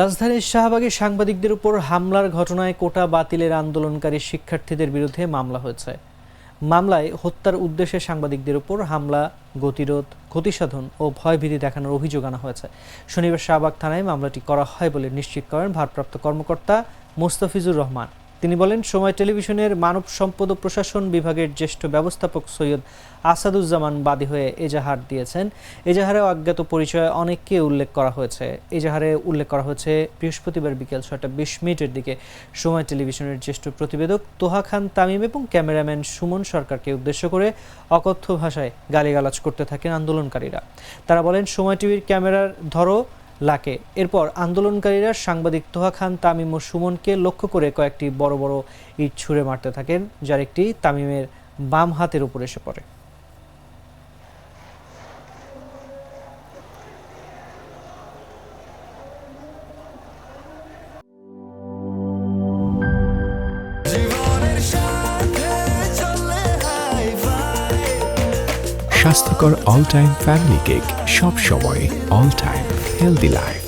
রাজধানীর শাহবাগে সাংবাদিকদের উপর হামলার ঘটনায় কোটা বাতিলের আন্দোলনকারী শিক্ষার্থীদের বিরুদ্ধে মামলা হয়েছে। মামলায় হত্যার উদ্দেশ্যে সাংবাদিকদের উপর হামলা, গতিরোধ, ক্ষতিসাধন ও ভয়ভীতি দেখানোর অভিযোগ আনা হয়েছে। শনিবার শাহবাগ থানায় মামলাটি করা হয় বলে নিশ্চিত করেন ভারপ্রাপ্ত কর্মকর্তা মোস্তাফিজুর রহমান। তিনি বলেন, সময় টেলিভিশনের মানব সম্পদ ও প্রশাসন বিভাগের জ্যেষ্ঠ ব্যবস্থাপক সৈয়দ আসাদুজ্জামান বাদী হয়ে এজাহার দিয়েছেন। এজাহারে অজ্ঞাত পরিচয়ে অনেককে উল্লেখ করা হয়েছে। এজাহারে উল্লেখ করা হয়েছে, বৃহস্পতিবার বিকেল ছয়টা বিশ মিনিটের দিকে সময় টেলিভিশনের জ্যেষ্ঠ প্রতিবেদক তোহা খান তামিম এবং ক্যামেরাম্যান সুমন সরকারকে উদ্দেশ্য করে অকথ্য ভাষায় গালিগালাজ করতে থাকেন আন্দোলনকারীরা। তারা বলেন, সময় টিভির ক্যামেরার ধরো লাকে। এরপর আন্দোলনকারীরা সাংবাদিক তোহা খান, তামিম ও সুমনকে লক্ষ্য করে কয়েকটি বড় বড় ইট ছুঁড়ে মারতে থাকেন, যার একটি তামিমের বাম হাতের উপর এসে পড়ে। স্বাস্থ্যকর অল টাইম ফ্যামিলি কেক সব সময় অল টাইম healthy life.